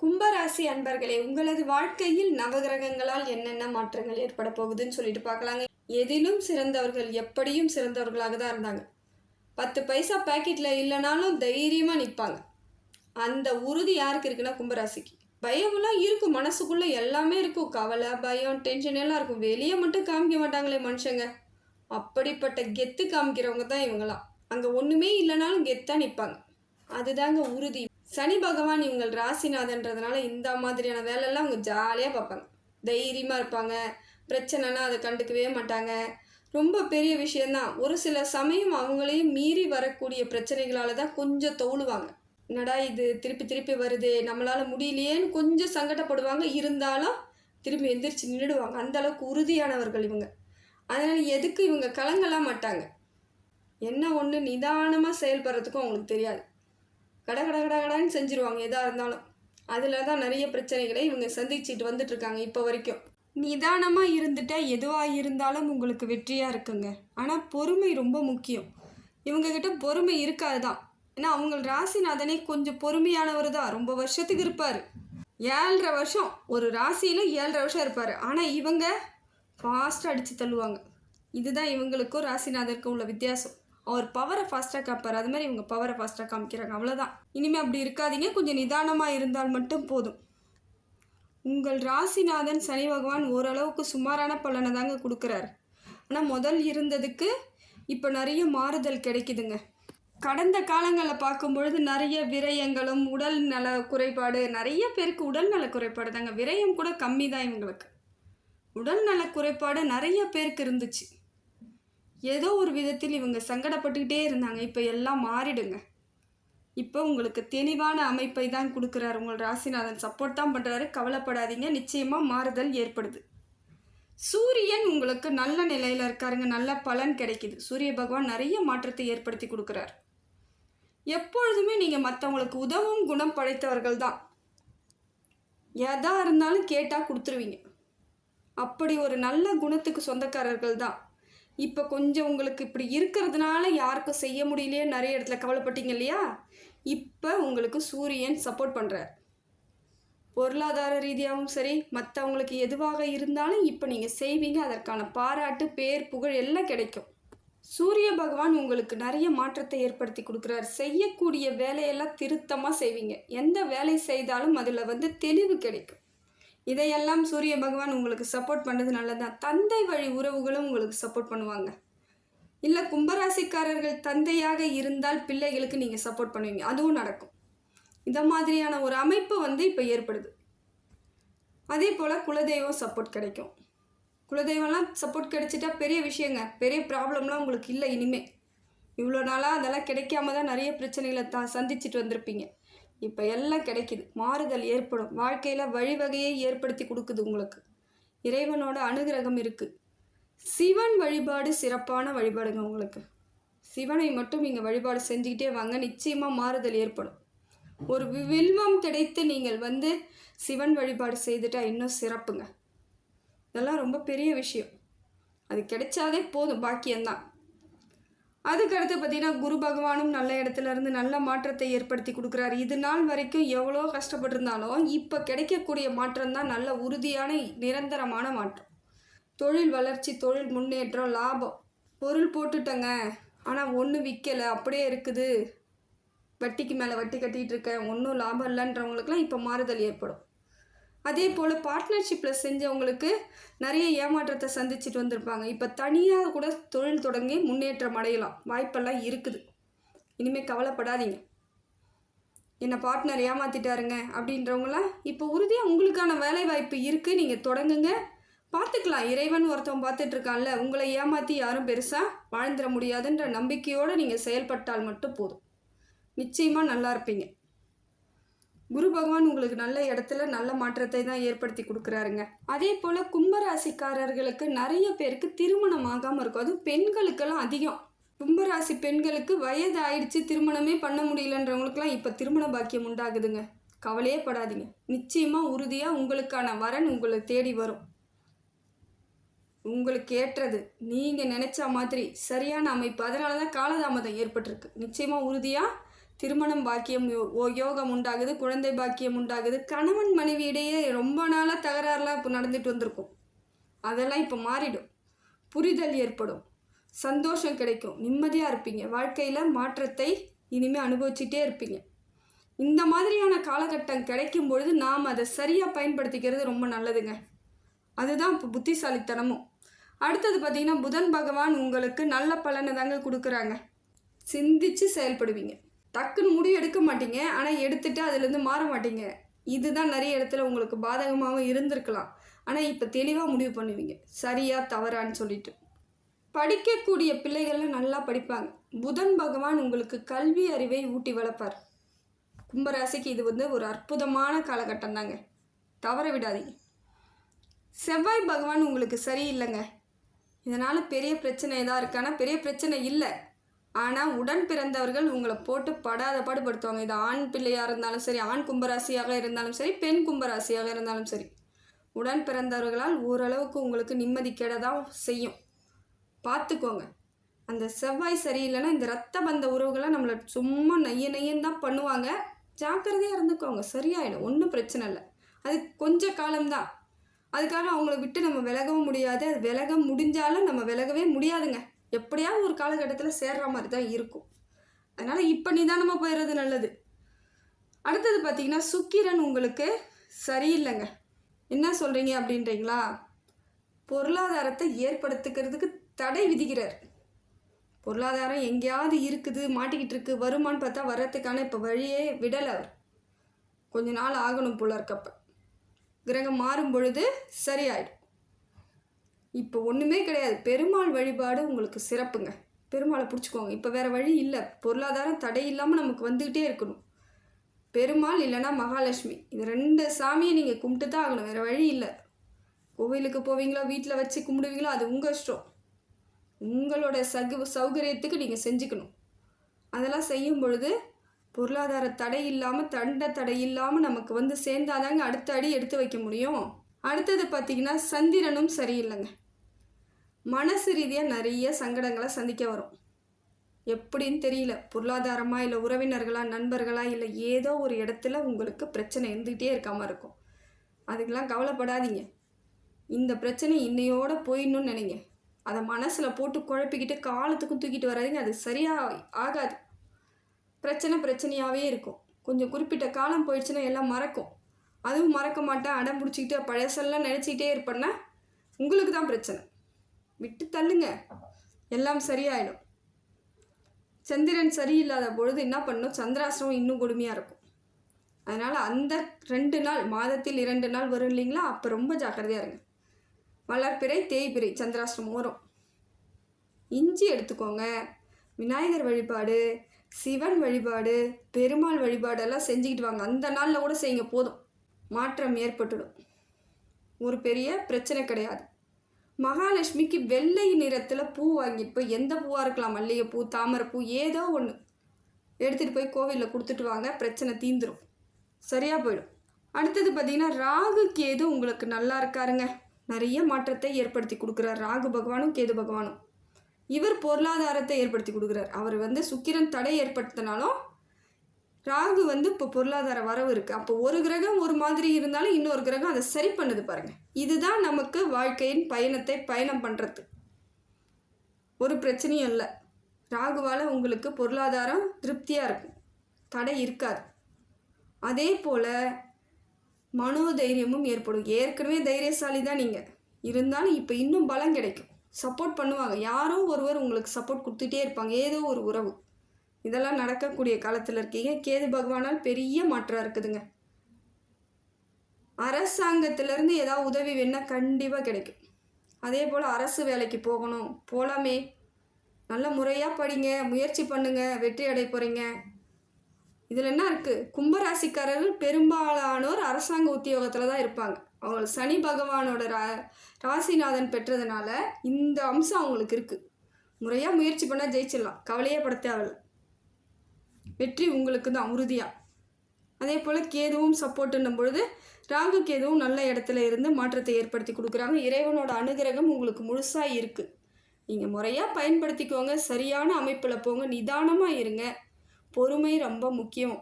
கும்பராசி அன்பர்களே உங்களது வாழ்க்கையில் நவகிரகங்களால் என்னென்ன மாற்றங்கள் ஏற்பட போகுதுன்னு சொல்லிட்டு பார்க்கலாங்க. எதிலும் சிறந்தவர்கள் எப்படியும் சிறந்தவர்களாக தான் இருந்தாங்க. பத்து பைசா பாக்கெட்டில் இல்லைனாலும் தைரியமாக நிற்பாங்க அந்த உறுதி யாருக்கு இருக்குன்னா கும்பராசிக்கு. பயமெல்லாம் இருக்கும் மனசுக்குள்ளே எல்லாமே இருக்கும். கவலை பயம் டென்ஷன் எல்லாம் இருக்கும். வெளியே மட்டும் காமிக்க மாட்டாங்களே மனுஷங்க. அப்படிப்பட்ட கெத்து காமிக்கிறவங்க தான் இவங்களாம். அங்கே ஒன்றுமே இல்லைனாலும் கெத்தாக நிற்பாங்க அதுதாங்க உறுதி. சனி பகவான் இவங்கள் ராசிநாதன்றதுனால இந்த மாதிரியான வேலையெல்லாம் அவங்க ஜாலியாக பார்ப்பாங்க. தைரியமாக இருப்பாங்க. பிரச்சனைனா அதை கண்டுக்கவே மாட்டாங்க. ரொம்ப பெரிய விஷயந்தான் ஒரு சில சமயம் அவங்களையும் மீறி வரக்கூடிய பிரச்சனைகளால் தான் கொஞ்சம் தோழுவாங்க. என்னடா இது? திருப்பி திருப்பி வருதே. நம்மளால் முடியலையேன்னு கொஞ்சம் சங்கடப்படுவாங்க. இருந்தாலும் திரும்பி எந்திரிச்சு நின்றுடுவாங்க. அந்தளவுக்கு உறுதியானவர்கள் இவங்க. அதனால் எதுக்கு இவங்க கலங்கலாம் மாட்டாங்க. என்ன ஒன்று நிதானமாக செயல்படுறதுக்கும் அவங்களுக்கு தெரியாது. கட கட கட கடன்னு செஞ்சுருவாங்க எதாக இருந்தாலும். அதில் தான் நிறைய பிரச்சனைகளை இவங்க சந்திச்சுட்டு வந்துட்டுருக்காங்க இப்போ வரைக்கும். நிதானமாக இருந்துட்டா எதுவாக இருந்தாலும் உங்களுக்கு வெற்றியாக இருக்குங்க. ஆனால் பொறுமை ரொம்ப முக்கியம். இவங்கக்கிட்ட பொறுமை இருக்காது தான் ஏன்னா அவங்க ராசிநாதனே கொஞ்சம் பொறுமையானவர் தான். ரொம்ப வருஷத்துக்கு இருப்பார். ஏழரை வருஷம். ஒரு ராசியில் ஏழரை வருஷம் இருப்பார். ஆனால் இவங்க ஃபாஸ்ட்டாக அடித்து தள்ளுவாங்க. இதுதான் இவங்களுக்கும் ராசிநாதருக்கும் உள்ள வித்தியாசம். அவர் பவரை ஃபாஸ்ட்டாக காப்பார். அது மாதிரி இவங்க பவரை ஃபாஸ்ட்டாக காமிக்கிறாங்க. அவ்வளோதான் இனிமேல் அப்படி இருக்காதீங்க. கொஞ்சம் நிதானமாக இருந்தால் மட்டும் போதும். உங்கள் ராசிநாதன் சனி பகவான் ஓரளவுக்கு சுமாரான பலனை தாங்க கொடுக்குறாரு. ஆனால் முதல் இருந்ததுக்கு இப்போ நிறைய மாறுதல் கிடைக்குதுங்க. கடந்த காலங்களில் பார்க்கும்பொழுது நிறைய விரயங்களும் உடல் நல குறைபாடு நிறைய பேருக்கு உடல் நல குறைபாடு தாங்க. விரயம் கூட கம்மி தான் இவங்களுக்கு. உடல் நல குறைபாடு நிறைய பேருக்கு இருந்துச்சு. ஏதோ ஒரு விதத்தில் இவங்க சங்கடப்பட்டுக்கிட்டே இருந்தாங்க. இப்போ எல்லாம் மாறிடுங்க. இப்போ உங்களுக்கு தெளிவான அமைப்பை தான் கொடுக்குறாரு உங்கள் ராசிநாதன். சப்போர்ட் தான் பண்ணுறாரு கவலைப்படாதீங்க. நிச்சயமாக மாறுதல் ஏற்படுது. சூரியன் உங்களுக்கு நல்ல நிலையில் இருக்காருங்க. நல்ல பலன் கிடைக்குது. சூரிய பகவான் நிறைய மாற்றத்தை ஏற்படுத்தி கொடுக்குறாரு. எப்பொழுதுமே நீங்கள் மற்றவங்களுக்கு உதவும் குணம் படைத்தவர்கள் தான். எதாக இருந்தாலும் கேட்டால் கொடுத்துருவீங்க. அப்படி ஒரு நல்ல குணத்துக்கு சொந்தக்காரர்கள் தான். இப்போ கொஞ்சம் உங்களுக்கு இப்படி இருக்கிறதுனால யாருக்கும் செய்ய முடியலையே நிறைய இடத்துல கவலைப்பட்டீங்க இல்லையா? இப்போ உங்களுக்கு சூரியன் சப்போர்ட் பண்ணுறார் பொருளாதார ரீதியாகவும் சரி மற்றவங்களுக்கு எதுவாக இருந்தாலும் இப்போ நீங்கள் செய்வீங்க. அதற்கான பாராட்டு பேர் புகழ் எல்லாம் கிடைக்கும். சூரிய பகவான் உங்களுக்கு நிறைய மாற்றத்தை ஏற்படுத்தி கொடுக்குறார். செய்யக்கூடிய வேலையெல்லாம் திருத்தமாக செய்வீங்க. எந்த வேலை செய்தாலும் அதில் வந்து தெளிவு கிடைக்கும். இதையெல்லாம் சூரிய பகவான் உங்களுக்கு சப்போர்ட் பண்ணுறது நல்லதுதான். தந்தை வழி உறவுகளும் உங்களுக்கு சப்போர்ட் பண்ணுவாங்க. இல்லை கும்பராசிக்காரர்கள் தந்தையாக இருந்தால் பிள்ளைகளுக்கு நீங்கள் சப்போர்ட் பண்ணுவீங்க. அதுவும் நடக்கும். இந்த மாதிரியான ஒரு அமைப்பு வந்து இப்போ ஏற்படுது. அதே போல் குலதெய்வம் சப்போர்ட் கிடைக்கும். குலதெய்வம்லாம் சப்போர்ட் கிடைச்சிட்டா பெரிய விஷயங்க. பெரிய ப்ராப்ளம்லாம் உங்களுக்கு இல்லை இனிமே. இவ்வளோ நாளாக அதெல்லாம் கிடைக்காம தான் நிறைய பிரச்சனைகளை தான் சந்திச்சுட்டு வந்திருப்பீங்க. இப்போ எல்லாம் கிடைக்குது. மாறுதல் ஏற்படும். வாழ்க்கையில் வழிவகையை ஏற்படுத்தி கொடுக்குது உங்களுக்கு. இறைவனோட அனுகிரகம் இருக்குது சிவன் வழிபாடு சிறப்பான வழிபாடுங்க உங்களுக்கு. சிவனை மட்டும் நீங்கள் வழிபாடு செஞ்சுக்கிட்டே வாங்க. நிச்சயமாக மாறுதல் ஏற்படும். ஒரு வில்வம் கிடைத்து நீங்கள் வந்து சிவன் வழிபாடு செய்துட்டா இன்னும் சிறப்புங்க. இதெல்லாம் ரொம்ப பெரிய விஷயம். அது கிடைச்சாதே போதும். பாக்கியம்தான். அதுக்கடுத்து பார்த்தீங்கன்னா குரு பகவானும் நல்ல இடத்துல இருந்து நல்ல மாற்றத்தை ஏற்படுத்தி கொடுக்குறாரு. இது நாள் வரைக்கும் எவ்வளோ கஷ்டப்பட்டிருந்தாலும் இப்போ கிடைக்கக்கூடிய மாற்றம் தான் நல்ல உறுதியான நிரந்தரமான மாற்றம். தொழில் வளர்ச்சி தொழில் முன்னேற்றம் லாபம். பொருள் போட்டுட்டேங்க. ஆனால் ஒன்றும் விற்கலை அப்படியே இருக்குது. வட்டிக்கு மேலே வட்டி கட்டிகிட்டு இருக்கேன். ஒன்றும் லாபம் இல்லைன்றவங்களுக்குலாம் இப்போ மாறுதல் ஏற்படும். அதே போல் பார்ட்னர்ஷிப்பில் செஞ்சவங்களுக்கு நிறைய ஏமாற்றத்தை சந்திச்சுட்டு வந்திருப்பாங்க. இப்போ தனியாக கூட தொழில் தொடங்கி முன்னேற்றம் அடையலாம். வாய்ப்பெல்லாம் இருக்குது. இனிமேல் கவலைப்படாதீங்க. என்னை பார்ட்னர் ஏமாற்றிட்டாருங்க அப்படின்றவங்களாம் இப்போ உறுதியாக உங்களுக்கான வேலை வாய்ப்பு இருக்குது நீங்கள் தொடங்குங்க. பார்த்துக்கலாம். இறைவன் ஒருத்தன் பார்த்துட்ருக்கான்ல. உங்களை ஏமாற்றி யாரும் பெருசாக வாழ்ந்துட முடியாதுன்ற நம்பிக்கையோடு நீங்கள் செயல்பட்டால் மட்டும் போதும். நிச்சயமாக நல்லா இருப்பீங்க. குரு பகவான் உங்களுக்கு நல்ல இடத்துல நல்ல மாற்றத்தை தான் ஏற்படுத்தி கொடுக்குறாருங்க. அதே போல் கும்பராசிக்காரர்களுக்கு நிறைய பேருக்கு திருமணம் ஆகாமல் இருக்கும். அதுவும் பெண்களுக்கெல்லாம் அதிகம். கும்பராசி பெண்களுக்கு வயது ஆயிடுச்சு திருமணமே பண்ண முடியலன்றவங்களுக்குலாம் இப்போ திருமண பாக்கியம் உண்டாகுதுங்க. கவலையே படாதீங்க. நிச்சயமாக உறுதியாக உங்களுக்கான வரன் உங்களை தேடி வரும். உங்களுக்கு ஏற்றது. நீங்கள் நினச்ச மாதிரி சரியான அமைப்பு. அதனால தான் காலதாமதம் ஏற்பட்டிருக்கு. நிச்சயமாக உறுதியாக திருமணம் பாக்கியம் யோ- ஓ- யோகம் உண்டாகுது குழந்தை பாக்கியம் உண்டாகுது. கணவன் மனைவியிடையே ரொம்ப நாளாக தகராறுலாம் இப்போ நடந்துட்டு வந்திருக்கும். அதெல்லாம் இப்போ மாறிடும். புரிதல் ஏற்படும். சந்தோஷம் கிடைக்கும். நிம்மதியாக இருப்பீங்க. வாழ்க்கையில் மாற்றத்தை இனிமேல் அனுபவிச்சுட்டே இருப்பீங்க. இந்த மாதிரியான காலகட்டம் கிடைக்கும் பொழுது நாம் அதை சரியாக பயன்படுத்திக்கிறது ரொம்ப நல்லதுங்க. அதுதான் இப்போ புத்திசாலித்தனமும். அடுத்தது பார்த்திங்கன்னா புதன் பகவான் உங்களுக்கு நல்ல பலனை தாங்க கொடுக்குறாங்க. சிந்திச்சு செயல்படுவீங்க. டக்குன்னு முடிவு எடுக்க மாட்டீங்க. ஆனால் எடுத்துட்டு அதுலேருந்து மாற மாட்டீங்க. இதுதான் நிறைய இடத்துல உங்களுக்கு பாதகமாகவும் இருந்திருக்கலாம். ஆனால் இப்போ தெளிவாக முடிவு பண்ணுவீங்க. சரியா தவறான்னு சொல்லிட்டு. படிக்கக்கூடிய பிள்ளைகள்லாம் நல்லா படிப்பாங்க. புதன் பகவான் உங்களுக்கு கல்வி அறிவை ஊட்டி வளர்ப்பார். கும்பராசிக்கு இது வந்து ஒரு அற்புதமான காலகட்டம் தாங்க தவற விடாதீங்க. செவ்வாய் பகவான் உங்களுக்கு சரியில்லைங்க. இதனால் பெரிய பிரச்சனை ஏதாவது இருக்கானா பெரிய பிரச்சனை இல்லை. ஆனால் உடன் பிறந்தவர்கள் உங்களை போட்டு படாத பாடுபடுத்துவாங்க. இது ஆண் பிள்ளையாக இருந்தாலும் சரி ஆண் கும்பராசியாக இருந்தாலும் சரி பெண் கும்பராசியாக இருந்தாலும் சரி. உடன் பிறந்தவர்களால் ஓரளவுக்கு உங்களுக்கு நிம்மதி கெட தான் செய்யும். பார்த்துக்கோங்க அந்த செவ்வாய் சரியில்லைன்னா இந்த ரத்த பந்த உறவுகளை நம்மளை சும்மா நைய நையன்னு தான் பண்ணுவாங்க. ஜாக்கிரதையாக இருந்துக்கோங்க. சரியாயிடும். ஒன்றும் பிரச்சனை இல்லை. அது கொஞ்ச காலம்தான் அதுக்காக அவங்கள விட்டு நம்ம விலகவும் முடியாது. அது விலக முடிஞ்சாலும் நம்ம விலகவே முடியாதுங்க. எப்படியாவது ஒரு காலகட்டத்தில் சேர்ற மாதிரி தான் இருக்கும். அதனால் இப்போ நிதானமாக போயிடுறது நல்லது. அடுத்தது பார்த்தீங்கன்னா சுக்கிரன் உங்களுக்கு சரியில்லைங்க. என்ன சொல்கிறீங்க அப்படின்றீங்களா? பொருளாதாரத்தை ஏற்படுத்துக்கிறதுக்கு தடை விதிக்கிறார். பொருளாதாரம் எங்கேயாவது இருக்குது மாட்டிக்கிட்டு இருக்குது வருமான்னு பார்த்தா வர்றதுக்கான இப்போ வழியே விடலை அவர். கொஞ்ச நாள் ஆகணும் போல இருக்கப்ப கிரகம் மாறும் பொழுது சரியாயிடும். இப்போ ஒன்றுமே கிடையாது. பெருமாள் வழிபாடு உங்களுக்கு சிறப்புங்க. பெருமாளை பிடிச்சிக்கோங்க. இப்போ வேறு வழி இல்லை. பொருளாதாரம் தடை இல்லாமல் நமக்கு வந்துக்கிட்டே இருக்கணும். பெருமாள் இல்லைன்னா மகாலட்சுமி. இது ரெண்டு சாமியை நீங்கள் கும்பிட்டு தான் ஆகணும். வேறு வழி இல்லை. கோவிலுக்கு போவீங்களோ வீட்டில் வச்சு கும்பிடுவீங்களோ அது உங்கள் இஷ்டம். உங்களோட சகு சௌகரியத்துக்கு நீங்கள் செஞ்சுக்கணும். அதெல்லாம் செய்யும் பொழுது பொருளாதார தடை இல்லாமல் தண்ட தடை இல்லாமல் நமக்கு வந்து சேர்ந்தாதாங்க அடுத்த அடி எடுத்து வைக்க முடியும். அடுத்தது பார்த்தீங்கன்னா சந்திரனும் சரியில்லைங்க. மனசு ரீதியாக நிறைய சங்கடங்களை சந்திக்க வரும். எப்படின்னு தெரியல. பொருளாதாரமாக இல்லை உறவினர்களாக நண்பர்களா இல்லை ஏதோ ஒரு இடத்துல உங்களுக்கு பிரச்சனை இருந்துகிட்டே இருக்காமல் இருக்கும். அதுக்கெல்லாம் கவலைப்படாதீங்க. இந்த பிரச்சனை இன்னையோட போயிடணும்னு நினைங்க. அதை மனசில் போட்டு குழப்பிக்கிட்டு காலத்துக்கும் தூக்கிட்டு வராதிங்க. அது சரியாக ஆகாது. பிரச்சனை பிரச்சனையாகவே இருக்கும். கொஞ்சம் குறிப்பிட்ட காலம் போயிடுச்சுன்னா எல்லாம் மறக்கும். அதுவும் மறக்க மாட்டேன். அடம் பிடிச்சிக்கிட்டு பழசெல்லாம் நினச்சிக்கிட்டே இருப்பேன்னா உங்களுக்கு தான் பிரச்சனை. விட்டு தள்ளுங்க எல்லாம் சரியாயிடும். சந்திரன் சரியில்லாத பொழுது என்ன பண்ணும்? சந்திராசிரமம் இன்னும் கொடுமையாக இருக்கும். அதனால் அந்த ரெண்டு நாள் மாதத்தில் இரண்டு நாள் வரும் இல்லைங்களா? அப்போ ரொம்ப ஜாக்கிரதையாக இருங்க. வளர்ப்பிறை தேய்பிறை சந்திராசிரமம் வரும். இஞ்சி எடுத்துக்கோங்க. விநாயகர் வழிபாடு சிவன் வழிபாடு பெருமாள் வழிபாடெல்லாம் செஞ்சுக்கிட்டு வாங்க. அந்த நாளில் கூட செய்யுங்க போதும். மாற்றம் ஏற்பட்டுடும். ஒரு பெரிய பிரச்சனை கிடையாது. மகாலட்சுமிக்கு வெள்ளை நிறத்தில் பூ வாங்கிட்டு போய் எந்த பூவாக இருக்கலாம்? மல்லிகைப்பூ தாமரைப்பூ ஏதோ ஒன்று எடுத்துகிட்டு போய் கோவிலில் கொடுத்துட்டு வாங்க பிரச்சனை தீந்துடும் சரியாக போயிடும். அடுத்தது பார்த்தீங்கன்னா ராகு கேது உங்களுக்கு நல்லா இருக்காருங்க. நிறைய மாற்றத்தை ஏற்படுத்தி கொடுக்குறார். ராகு பகவானும் கேது பகவானும். இவர் பொருளாதாரத்தை ஏற்படுத்தி கொடுக்குறார். அவர் வந்து சுக்கிரன் தடை ஏற்படுத்தினாலும் ராகு வந்து இப்போ பொருளாதார வரவு இருக்குது அப்போ ஒரு கிரகம் ஒரு மாதிரி இருந்தாலும் இன்னொரு கிரகம் அதை சரி பண்ணுது பாருங்கள் இதுதான் நமக்கு வாழ்க்கையின் பயணத்தை பயணம் பண்ணுறது ஒரு பிரச்சனையும் இல்லை. ராகுவால் உங்களுக்கு பொருளாதாரம் திருப்தியாக இருக்கும். தடை இருக்காது. அதே போல் மனோதைரியமும் ஏற்படும். ஏற்கனவே தைரியசாலி தான் நீங்கள் இருந்தாலும் இப்போ இன்னும் பலம் கிடைக்கும். சப்போர்ட் பண்ணுவாங்க. யாரோ ஒருவர் உங்களுக்கு சப்போர்ட் கொடுத்துட்டே இருப்பாங்க. ஏதோ ஒரு உறவு. இதெல்லாம் நடக்கக்கூடிய காலத்தில் இருக்கீங்க. கேது பகவானால் பெரிய மாற்றம் இருக்குதுங்க. அரசாங்கத்திலேருந்து ஏதாவது உதவி வேணால் கண்டிப்பாக கிடைக்கும். அதே போல் அரசு வேலைக்கு போகணும். போகலாமே நல்ல முறையாக படிங்க. முயற்சி பண்ணுங்க. வெற்றி அடைய போகிறீங்க இதில் என்ன இருக்குது கும்பராசிக்காரர்கள் பெரும்பாலானோர் அரசாங்க உத்தியோகத்தில் தான் இருப்பாங்க. அவங்க சனி பகவானோட ரா ராசிநாதன் பெற்றதுனால இந்த அம்சம் அவங்களுக்கு இருக்குது முறையாக முயற்சி பண்ணால் ஜெயிச்சிடலாம். கவலையே பட தேவையில்ல. வெற்றி உங்களுக்கு தான் உறுதியாக அதே போல் கேதுவும் சப்போர்ட்டுன்னும் பொழுது ராகு கேதுவும் நல்ல இடத்துல இருந்து மாற்றத்தை ஏற்படுத்தி கொடுக்குறாங்க. இறைவனோட அனுகிரகம் உங்களுக்கு முழுசாக இருக்குது நீங்கள் முறையாக பயன்படுத்திக்கோங்க. சரியான அமைப்பில் போங்க. நிதானமாக இருங்க. பொறுமை ரொம்ப முக்கியம்.